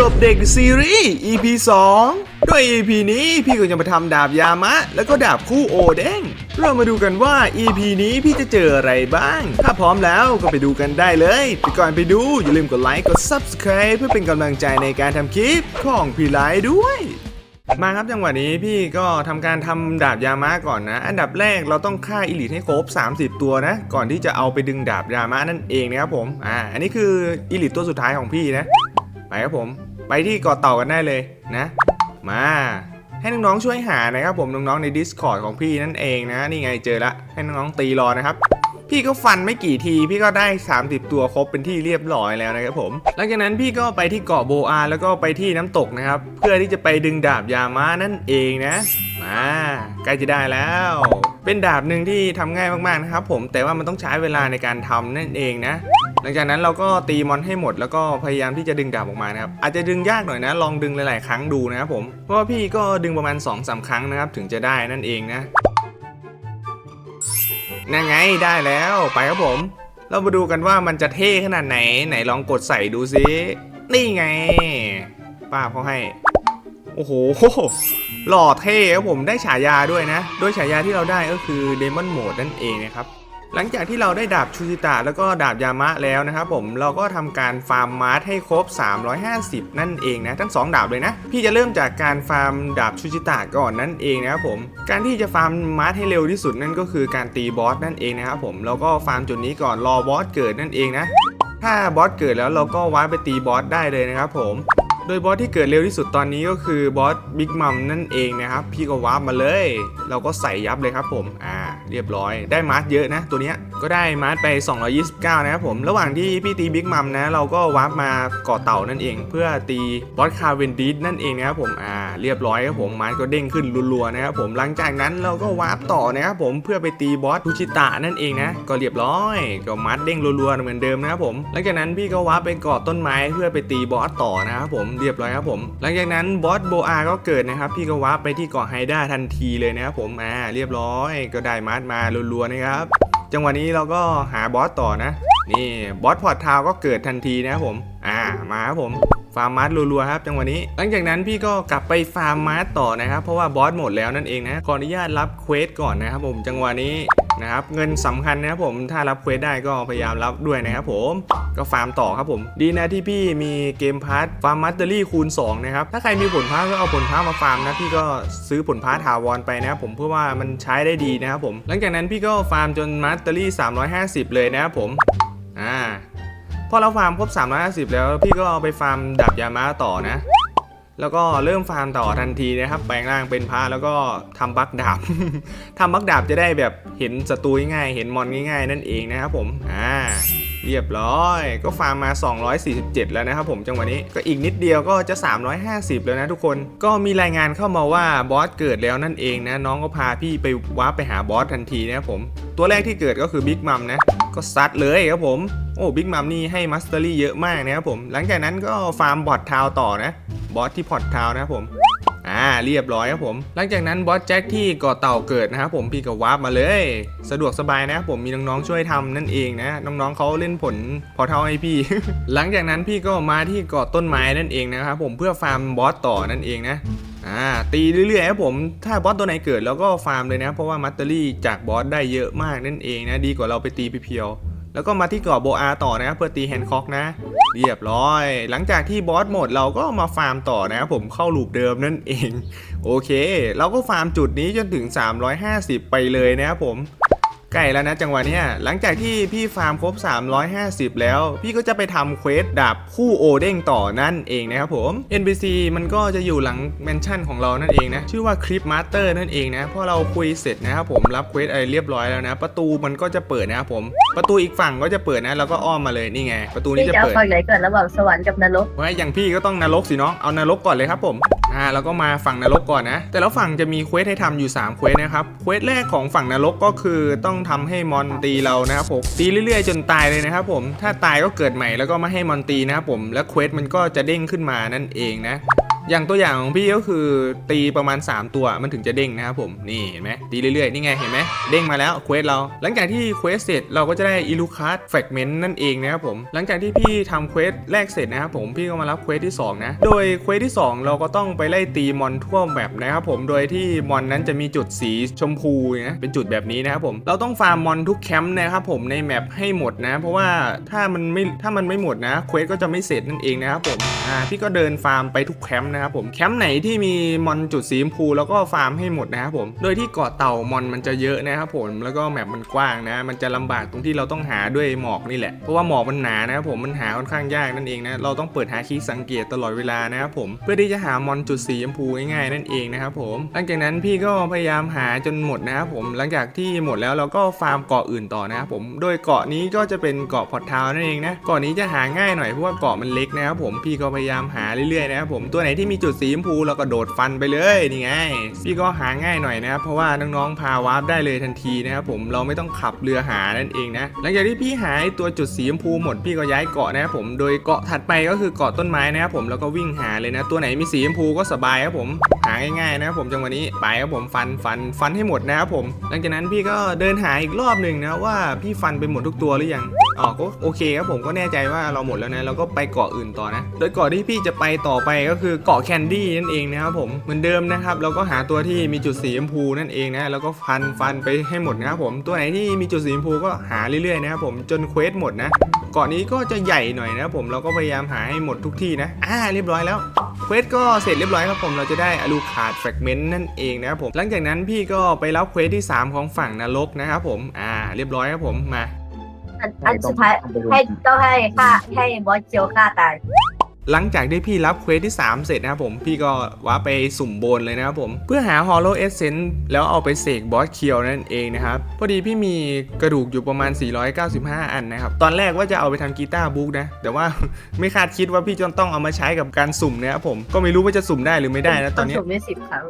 ตบเด็กซีรีส์ EP 2ด้วย EP นี้พี่ก็จะมาทำดาบยามะ แล้วก็ดาบคู่โอเด้ง เรามาดูกันว่า EP นี้พี่จะเจออะไรบ้าง ถ้าพร้อมแล้วก็ไปดูกันได้เลยแต่ก่อนไปดู อย่าลืมกดไลค์ กด Subscribe เพื่อเป็นกำลังใจในการทำคลิปของพี่ไลท์ด้วยมาครับจังหวะนี้พี่ก็ทำการทำดาบยามะก่อนนะ อันดับแรกเราต้องฆ่าอิลิทให้ครบ 30 ตัวนะ ก่อนที่จะเอาไปดึงดาบยามะนั่นเองนะครับผมอ่าอันนี้คืออิลิทตัวสุดท้ายของพี่นะ ไปครับผม ไปที่เกาะเต่ากันได้เลยนะ มาให้น้องๆช่วยหานะครับผมน้องๆใน Discord ของพี่นั่นเองนะ นี่ไงเจอละให้น้องๆตีรอนะครับ พี่ก็ฟันไม่กี่ที พี่ก็ได้ 30 ตัวครบเป็นที่เรียบร้อยแล้วนะครับผมหลังจากนั้นพี่ก็ไปที่เกาะโบอา แล้วก็ไปที่น้ำตกนะครับ เพื่อที่จะไปดึงดาบยาม้านั่นเองนะมาใกล้จะได้แล้ว เป็นดาบหนึ่งที่ทำง่ายมากๆนะครับผมแต่ว่ามันต้องใช้เวลาในการทำนั่นเองนะ หลังจากนั้นเราก็ตีมอนให้หมดแล้วก็พยายามที่จะดึงดาบออกมานะครับอาจจะดึงยากหน่อยนะ ลองดึงหลาย ๆ ครั้งดูนะครับผมเพราะว่าพี่ก็ดึงประมาณ2อสาครั้งนะครับถึงจะได้นั่นเองนะนั่นไงได้แล้วไปครับผม เรามาดูกันว่ามันจะเท่ขนาดไหนไหนลองกดใส่ดูซินี่ไง ป้าเขาให้ โอ้โหหล่อเท่ครับผมได้ฉายาด้วยนะ โดยฉายาที่เราได้ก็คือเดมอนโหมดนั่นเองนะครับ หลังจากที่เราได้ดาบชูจิตะแล้วก็ดาบยามะแล้วนะครับผมเราก็ทำการฟาร์มมาร์ทให้ครบ 350 นั่นเองนะทั้ง 2 ดาบเลยนะ พี่จะเริ่มจากการฟาร์มดาบชูจิตะก่อนนั่นเองนะครับผมการที่จะฟาร์มมาร์ทให้เร็วที่สุดนั่นก็คือการตีบอสนั่นเองนะครับผมเราก็ฟาร์มจุดนี้ก่อนรอบอสเกิดนั่นเองนะถ้าบอสเกิดแล้วเราก็ว้าไปตีบอสได้เลยนะครับผมโดยบอสที่เกิดเร็วที่สุดตอนนี้ก็คือบอสบิ๊กมัมนั่นเองนะครับ พี่ก็วาร์ปมาเลย เราก็ใส่ยับเลยครับผมอ่า เรียบร้อย ได้มาร์ทเยอะนะ ตัวเนี้ยก็ได้มาร์ทไป 229 นะครับผม ระหว่างที่พี่ตีบิ๊กมัมนะ เราก็วาร์ปมาเกาะเต่านั่นเอง เพื่อตีบอสคาเวนดิสนั่นเองนะครับผม อ่า เรียบร้อยครับผม มาร์ทก็เด้งขึ้นรัวๆนะครับผม หลังจากนั้นเราก็วาร์ปต่อนะครับผม เพื่อไปตีบอสทูชิตะนั่นเองนะ ก็เรียบร้อย ก็มาร์ทเด้งรัวๆเหมือนเดิมนะครับผม หลังจากนั้นพี่ก็วาร์ปไปเกาะต้นไม้เพื่อไปตีบอสต่อนะครับผม เรียบร้อยครับผม หลังจากนั้นบอสโบอาก็เกิดนะครับ พี่ก็วาร์ปไปที่เกาะไฮด้าทันทีเลยนะครับผม อ่า เรียบร้อย ก็ได้มาร์ทมารัวๆนะครับ จังหวะนี้เราก็หาบอสต่อนะ นี่บอสพอร์ตทาวก็เกิดทันทีนะผม อ่ามาครับผม ฟาร์มมาร์ทรัวๆครับจังหวะนี้ หลังจากนั้นพี่ก็กลับไปฟาร์มมาร์ทต่อนะครับ เพราะว่าบอสหมดแล้วนั่นเองนะขออนุญาตรับเควสก่อนนะครับผมจังหวะนี้นะครับเงินสำคัญนะครับผมถ้ารับเควสได้ก็พยายามรับด้วยนะครับผมก็ฟาร์มต่อครับผม ดีนะที่พี่มีเกมพาร์ทฟาร์มมัตเตอรี่คูณ2นะครับถ้าใครมีผลพาร์ทก็เอาผลพาร์ทมาฟาร์มนะพี่ก็ซื้อผลพาร์ทถาวรไปนะครับผมเพื่อว่ามันใช้ได้ดีนะครับผม หลังจากนั้นพี่ก็ฟาร์มจนมัตเตอรี่350 เลยนะครับผมอ่า พอเราฟาร์มครบ 350 แล้วพี่ก็เอาไปฟาร์มดับยามะต่อนะ แล้วก็เริ่มฟาร์มต่อทันทีนะครับ แปลงร่างเป็นพระแล้วก็ทำบักดาบทำบักดาบจะได้แบบเห็นศัตรูง่ายเห็นมอนง่ายๆ นั่นเองนะครับผมอ่าเรียบร้อย ก็ฟาร์มมา 247 แล้วนะครับผมจังหวะนี้ก็อีกนิดเดียวก็จะ 350 แล้วนะทุกคนก็มีรายงานเข้ามาว่าบอสเกิดแล้วนั่นเองนะ น้องก็พาพี่ไปว้าร์ปไปหาบอสทันทีนะครับผม ตัวแรกที่เกิดก็คือบิ๊กมัมนะ ก็ซัดเลยครับผม โอ้บิ๊กมัมนี่ให้มัสเตอรี่เยอะมากนะครับผม หลังจากนั้นก็ฟาร์มบอททาวต่อนะบอสที่พอร์ตทาวนะครับผมอ่าเรียบร้อยครับผม หลังจากนั้นบอสแจ็คที่เกาะเต่าเกิดนะครับผมพี่ก็วาร์ปมาเลย สะดวกสบายนะครับผมมีน้องๆช่วยทำนั่นเองนะน้องๆเขาเล่นผลพอเท่าให้พี่ หลังจากนั้นพี่ก็มาที่เกาะต้นไม้นั่นเองนะครับผมเพื่อฟาร์มบอสต่อนั่นเองนะ อ่าตีเรื่อยๆครับผมถ้าบอสตัวไหนเกิดแล้วก็ฟาร์มเลยนะ เพราะว่ามัตเตอรี่จากบอสได้เยอะมากนั่นเองนะ ดีกว่าเราไปตีเพียวๆแล้วก็มาที่เกาะโบอาต่อนะครับเพื่อตีแฮนด์คอกนะ เรียบร้อย หลังจากที่บอสหมดเราก็มาฟาร์มต่อนะครับผมเข้าลูปเดิมนั่นเอง โอเค เราก็ฟาร์มจุดนี้จนถึง 350 ไปเลยนะครับผม ใกล้แล้วนะจังหวะเนี้ยหลังจากที่พี่ฟาร์มครบ 350 แล้ว พี่ก็จะไปทำเควสดาบคู่โอเด้งต่อนั่นเองนะครับผม NPC มันก็จะอยู่หลังแมนชั่นของเรานั่นเองนะ ชื่อว่าคลิปมาสเตอร์นั่นเองนะพอเราคุยเสร็จนะครับผมรับเควสอะไรเรียบร้อยแล้วนะ ประตูมันก็จะเปิดนะครับผม ประตูอีกฝั่งก็จะเปิดนะแล้วก็อ้อมมาเลยนี่ไง ประตูนี้พี่จะจะเอาเปิดฝั่งไหนก่อนระหว่างสวรรค์กับนรกไว้อย่างพี่ก็ต้องนรกสิน้องเอานรกก่อนเลยครับผม อ่าแล้วก็มาฝั่งนรกก่อนนะ แต่ละฝั่งจะมีเควสให้ทำอยู่3เควสนะครับ เควสแรกของฝั่งนรกก็คือต้องทำให้มอนตีเรานะครับผม ตีเรื่อยๆ จนตายเลยนะครับผม ถ้าตายก็เกิดใหม่แล้วก็มาให้มอนตีนะครับผม และเควสมันก็จะเด้งขึ้นมานั่นเองนะ อย่างตัวอย่างของพี่ก็คือตีประมาณ 3 ตัวมันถึงจะเด้งนะครับผมนี่เห็นไหมตีเรื่อยๆนี่ไงเห็นไหมเด้งมาแล้วเควสเรา หลังจากที่เควสเสร็จเราก็จะได้อิลูคัสแฟกเมนต์นั่นเองนะครับผมหลังจากที่พี่ทำเควสแรกเสร็จนะครับผมพี่ก็มารับเควสที่สองนะโดยเควสที่ 2 เราก็ต้องไปไล่ตีมอนทั่วแบบนะครับผมโดยที่มอนนั้นจะมีจุดสีชมพูนะเป็นจุดแบบนี้นะครับผมเราต้องฟาร์มมอนทุกแคมป์นะครับผมในแมปให้หมดนะ เพราะว่าถ้ามันไม่ถ้ามันไม่หมดนะเควสก็จะไม่เสร็จนั่นเองนะครับผมอ่าพี่ก็เดินฟาร์มไปทุกแคมป์นะครับผมแคมป์ไหนที่มีมอนจุดสีชมพูแล้วก็ฟาร์มให้หมดนะครับผมโดยที่เกาะเต่ามอนมันจะเยอะนะครับผมแล้วก็แมปมันกว้างนะ มันจะลำบากตรงที่เราต้องหาด้วยหมอกนี่แหละเพราะว่าหมอกมันหนานะครับผมมันหาค่อนข้างยากนั่นเองนะเราต้องเปิดหาคีย์สังเกตตลอดเวลานะครับผมเพื่อที่จะหามอนจุดสีชมพูง่ายๆนั่นเองนะครับผมหลังจากนั้นพี่ก็พยายามหาจนหมดนะครับผมหลังจากที่หมดแล้วเราก็ฟาร์มเกาะอื่นต่อนะครับผมโดยเกาะนี้ก็จะเป็นเกาะพอร์ทาวนั่นเองนะเกาะนี้จะหาง่ายหน่อยเพราะว่าเกาะมันเล็กนะครับผมพี่ก็พยายามหาเรื่อยๆนะครับผมตัวไหนที่ที่มีจุดสีชมพูเราก็โดดฟันไปเลยนี่ไง พี่ก็หาง่ายหน่อยนะครับเพราะว่าน้องๆพาวาร์ปได้เลยทันทีนะครับผมเราไม่ต้องขับเรือหานั่นเองนะหลังจากที่พี่หาไอ้ตัวจุดสีชมพูหมดพี่ก็ย้ายเกาะนะครับผมโดยเกาะถัดไปก็คือเกาะต้นไม้นะครับผมแล้วก็วิ่งหาเลยนะตัวไหนมีสีชมพูก็สบายครับผมหาง่ายๆนะครับผมจังหวะนี้ไปครับผมฟันฟันฟันให้หมดนะครับผม หลังจากนั้นพี่ก็เดินหาอีกรอบหนึ่งนะว่าพี่ฟันไปหมดทุกตัวหรือยังอ๋อก็โอเคครับผมก็แน่ใจว่าเราหมดแล้วนะเราก็ไปเกาะอื่นต่อนะ โดยเกาะที่พี่จะไปต่อไปก็คือเกาะาะแคนดี้นั่นเองนะครับผมเหมือนเดิมนะครับเราก็หาตัวที่มีจุดสีชมพูนั่นเองนะแล้วก็ฟันฟันไปให้หมดนะครับผมตัวไหนที่มีจุดสีชมพูก็หาเรื่อยๆนะครับผมจนเควสหมดนะเกาะนี้ก็จะใหญ่หน่อยนะครับผมเราก็พยายามหาให้หมดทุกที่นะอ่าเรียบร้อยแล้วเควสก็เสร็จเรียบร้อยครับผมเราจะได้อลูคาดแฟกเมนต์นั่นเองนะครับผมหลังจากนั้นพี่ก็ไปรับเควสที่ 3 ของฝั่งนรกนะครับผมอ่าเรียบร้อยครับผมมาอันสุดท้ายให้ต้องให้ฆ่าให้บอสเคียวฆ่าตาย หลังจากที่พี่รับเควสที่ 3 เสร็จนะครับผมพี่ก็ว่าไปสุ่มโบนเลยนะครับผมเพื่อหา Hollow Essence แล้วเอาไปเสกบอสเคียวนั่นเองนะครับพอดีพี่มีกระดูกอยู่ประมาณ 495 อันนะครับ ตอนแรกว่าจะเอาไปทำกีตาร์บุ๊กนะ แต่ว่าไม่คาดคิดว่าพี่จนต้องเอามาใช้กับการสุ่มนะครับผมก็ไม่รู้ว่าจะสุ่มได้หรือไม่ได้นะตอนนี้งสุ่มได้สิบครั้ง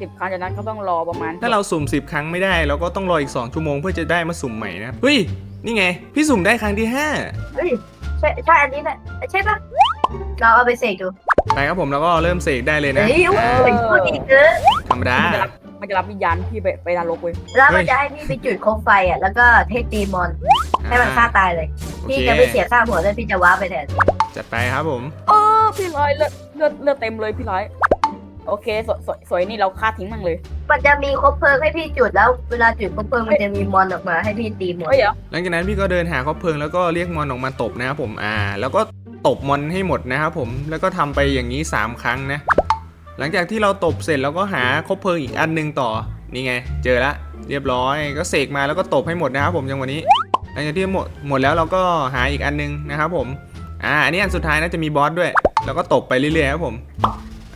สิบครั้งจากนั้นก็ต้องรอประมาณ ถ้าเราสุ่ม 10 ครั้งไม่ได้เราก็ต้องรออีก 2 ชั่วโมงเพื่อจะได้มาสุ่มใหม่นะครับเฮ้ยนี่ไง พี่สุ่มได้ครั้งที่5เฮ้ยใช่ใช่อันนี้แหละใช่ปะ เราเอาไปเสกดูไปครับผมแล้วก็เริ่มเสกได้เลยนะเฮ้ยโอ้ยพูดดีเกินธรรมดา มันจะรับมันจะรับวิญญาณพี่ไปไปนรกเว้ยแล้วเฮ้มันยจะให้พี่ไปจุดโคมไฟอะแล้วก็เทคตีมอน ให้มันฆ่าตายเลยโอพี่เคจะไม่เสียค่าหัวเลยพี่จะว้าร์ปไปแทนจัดไปครับผม เออพี่ร้อยเลือดเลือดเลือดเต็มเลยพี่ร้อย โอเคสวยสวยสวยนี่เราฆ่าทิ้งมันเลย มันจะมีคบเพลิงให้พี่จุดแล้วเวลาจุดคบเพลิงมันจะมีมอนออกมาให้พี่ตีมอนเฮ้ยเดี๋ยวหลังจากนั้นพี่ก็เดินหาคบเพลิงแล้วก็เรียกมอนออกมาตบนะครับผมอ่า แล้วก็ ตบมอนให้หมดนะครับผมแล้วก็ทำไปอย่างนี้ 3 ครั้งนะ หลังจากที่เราตบเสร็จแล้วก็หาคบเพลิงอีกอันหนึงต่อนี่ไง เจอละเรียบร้อยก็เสกมาแล้วก็ตบให้หมดนะครับผมจังหวะนี้หลังจากที่หมดหมดแล้วเราก็หาอีกอันหนึงนะครับผมอ่าอันนี้อันสุดท้ายน่าจะมีบอสด้วย แล้วก็ตบไปเรื่อยๆครับผม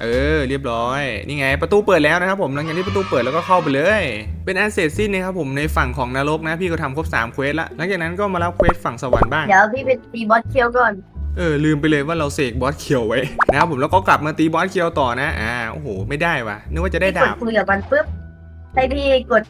เออเรียบร้อย นี่ไงประตูเปิดแล้วนะครับผมหลังจากที่ประตูเปิดแล้วก็เข้าไปเลย เป็นอันเสร็จสิ้นนะครับผมในฝั่งของนรกนะพี่ก็ทำครบ3เควสละหลังจากนั้นก็มารับเควสฝั่งสวรรค์บ้างเดี๋ยวพี่ไปตีบอสเคียวก่อน เออลืมไปเลยว่าเราเสกบอสเคียวไว้นะครับผมแล้วก็กลับมาตีบอสเคียวต่อนะอ่าโอ้โหไม่ได้ว่ะนึกว่าจะได้พี่กดดาบคุยกับมันปุ๊บให้พี่กด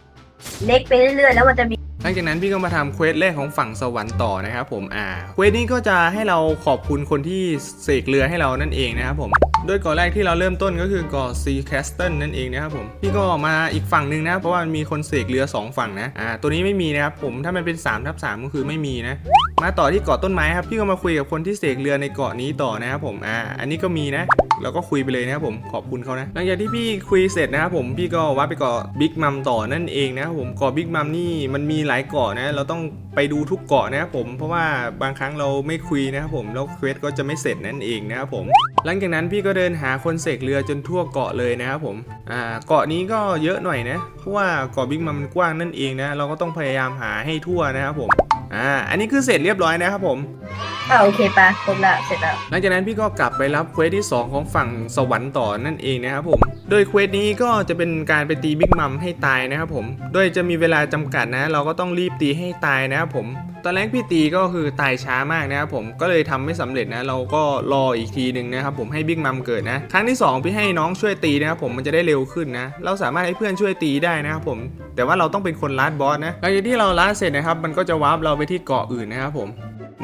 เล็กไปเรื่อยๆแล้วมันจะมีหลังจากนั้นพี่ก็มาทำเควสแรกของฝั่งสวรรค์ต่อนะครับผมอ่าเควสนี้ก็จะให้เราขอบคุณคนที่เสกเรือให้เรานั่นเองนะครับผม โดยเก่อนแรกที่เราเริ่มต้นก็คือเก่อซีแคสเติลนั่นเองนะครับผมพี่ก็มาอีกฝั่งหนึ่งนะเพราะว่ามันมีคนเสกเรือสองฝั่งนะอ่าตัวนี้ไม่มีนะครับผมถ้ามันเป็น3ทับ3ก็คือไม่มีนะ มาต่อที่เกาะต้นไม้ครับพี่ก็มาคุยกับคนที่เสกเรือในเกาะนี้ต่อนะครับผมอ่าอันนี้ก็มีนะเราก็คุยไปเลยนะครับผมขอบคุณเขานะหลังจากที่พี่คุยเสร็จนะครับผมพี่ก็ว่าไปเกาะบิ๊กมัมต่อนั่นเองนะครับผมเกาะบิ๊กมัมนี่มันมีหลายเกาะนะเราต้อง ไปดูทุกเกาะนะครับผมเพราะว่าบางครั้งเราไม่คุยนะครับผมแล้วเควสก็จะไม่เสร็จนั่นเองนะครับผม หลังจากนั้นพี่ก็เดินหาคนเสกเรือจนทั่วเกาะเลยนะครับผมอ่าเกาะนี้ก็เยอะหน่อยนะเพราะว่าเกาะบิ๊กมัมมันกว้างนั่นเองนะเราก็ต้องพยายามหาให้ทั่วนะครับผม อ่าอันนี้คือเสร็จเรียบร้อยนะครับผมอ่าโอเคปะครบละเสร็จแล้วหลังจากนั้นพี่ก็กลับไปรับเควสที่ 2 ของฝั่งสวรรค์ต่อนั่นเองนะครับผม โดยเควสนี้ก็จะเป็นการไปตีบิ๊กมัมให้ตายนะครับผม โดยจะมีเวลาจำกัดนะ เราก็ต้องรีบตีให้ตายนะครับผม ตอนแรกพี่ตีก็คือตายช้ามากนะครับผมก็เลยทำไม่สำเร็จนะ เราก็รออีกทีหนึ่งนะครับผมให้บิ๊กมัมเกิดนะ ครั้งที่ 2 พี่ให้น้องช่วยตีนะครับผมมันจะได้เร็วขึ้นนะ เราสามารถให้เพื่อนช่วยตีได้นะครับผม แต่ว่าเราต้องเป็นคนลัดบอสนะหลังจากที่เราลัดเสร็จนะครับ มันก็จะวาร์ปเราไปที่เกาะอื่นนะครับผม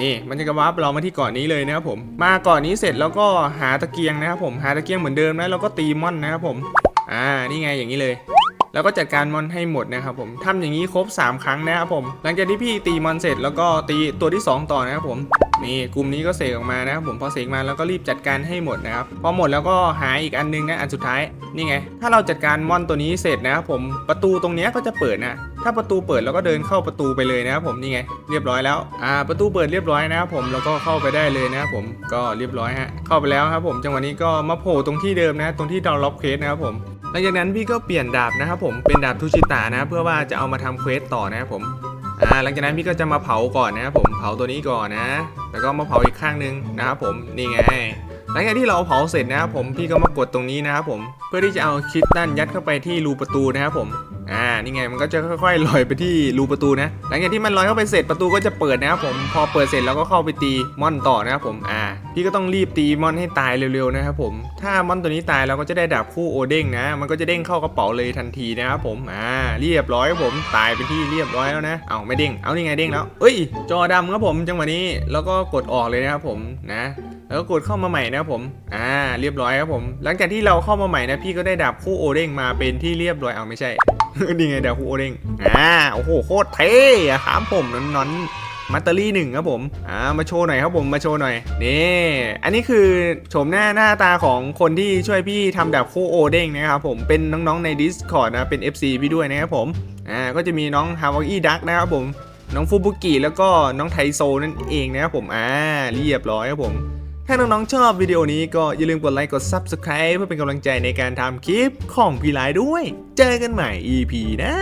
นี่มันจะกระวับเรามาที่เกาะนนี้เลยนะครับผม มาเกาะนนี้เสร็จแล้วก็หาตะเกียงนะครับผมหาตะเกียงเหมือนเดิมนะแล้วก็ตีมอนนะครับผม อ่านี่ไงอย่างนี้เลย แล้วก็จัดการมอนให้หมดนะครับผมทำอย่างนี้ครบ 3 ครั้งนะครับผม หลังจากที่พี่ตีมอนเสร็จแล้วก็ตีตัวที่ 2 ต่อนะครับผมนี่กลุ่มนี้ก็เสกออกมานะครับผมพอเสกมาแล้วก็รีบจัดการให้หมดนะครับพอหมดแล้วก็หาอีกอันนึงนะอันสุดท้ายนี่ไง ถ้าเราจัดการมอนตัวนี้เสร็จนะครับผมประตูตรงนี้ก็จะเปิดนะถ้าประตูเปิดแล้วก็เดินเข้าประตูไปเลยนะครับผมนี่ไงเรียบร้อยแล้วอ่าประตูเปิดเรียบร้อยนะครับผมแล้วก็เข้าไปได้เลยนะครับผมก็เรียบร้อยฮะเข้าไปแล้วครับผมจังหวะนี้ก็มาโผล่ตรงที่เดิมนะตรงที่เราล็อกเควสนะครับผม หลังจากนั้นพี่ก็เปลี่ยนดาบนะครับผมเป็นดาบทูชิตะนะเพื่อว่าจะเอามาทำเควสต่อนะครับผมอ่าหลังจากนั้นพี่ก็จะมาเผาก่อนนะครับผมเผาตัวนี้ก่อนนะ แล้วก็มาเผาอีกข้างหนึงนะครับผมนี่ไงหลังจากที่เราเผาเสร็จนะครับผมพี่ก็มากดตรงนี้นะครับผมเพื่อที่จะเอาคิดตันยัดเข้าไปที่รูประตูนะครับผม อ่านี่ไงมันก็จะค่อยๆลอยไปที่รูประตูนะ หลังจากที่มันลอยเข้าไปเสร็จประตูก็จะเปิดนะครับผมพอเปิดเสร็จแล้วก็เข้าไปตีมอนต่อนะครับผมอ่าพี่ก็ต้องรีบตีมอนให้ตายเร็วๆนะครับผมถ้ามอนตัวนี้ตายเราก็จะได้ดาบคู่โอเด้งนะ มันก็จะเด้งเข้ากระเป๋าเลยทันทีนะครับผมอ่าเรียบร้อยครับผมตายเป็นที่เรียบร้อยแล้วนะเอาไม่เด้งเอานี่ไงเด้งแล้วเอ้ย จอดำครับผมจังหวะนี้แล้วก็กดออกเลยนะครับผมนะ แล้วก็กดเข้ามาใหม่นะครับผม อ่า เรียบร้อยครับผม หลังจากที่เราเข้ามาใหม่นะพี่ก็ได้ดาบคู่โอเด้งมาเป็นที่เรียบร้อย เอาไม่ใช่ นี่ไงดาบคู่โอเด้งอ่า โอ้โห โคตรเท่อะครับผมนอนมัตเตอรี่หนึ่งครับผม อ่า มาโชว์หน่อยครับผม มาโชว์หน่อย นี่ อันนี้คือโฉมหน้าหน้าตาของคนที่ช่วยพี่ทำดาบคู่โอเด้งนะครับผม เป็นน้องๆใน Discord นะ เป็น FC พี่ด้วยนะครับผม อ่า ก็จะมีน้องฮาวาอี้ดักนะครับผม น้องฟูบุกิแล้วก็น้องไทโซนั่นเองนะครับผม อ่า เรียบร้อยครับผม ถ้าน้องๆชอบวิดีโอนี้ก็อย่าลืมกดไลค์กด Subscribe เพื่อเป็นกำลังใจในการทำคลิปของพี่ไลด้วย เจอกันใหม่ EP หน้า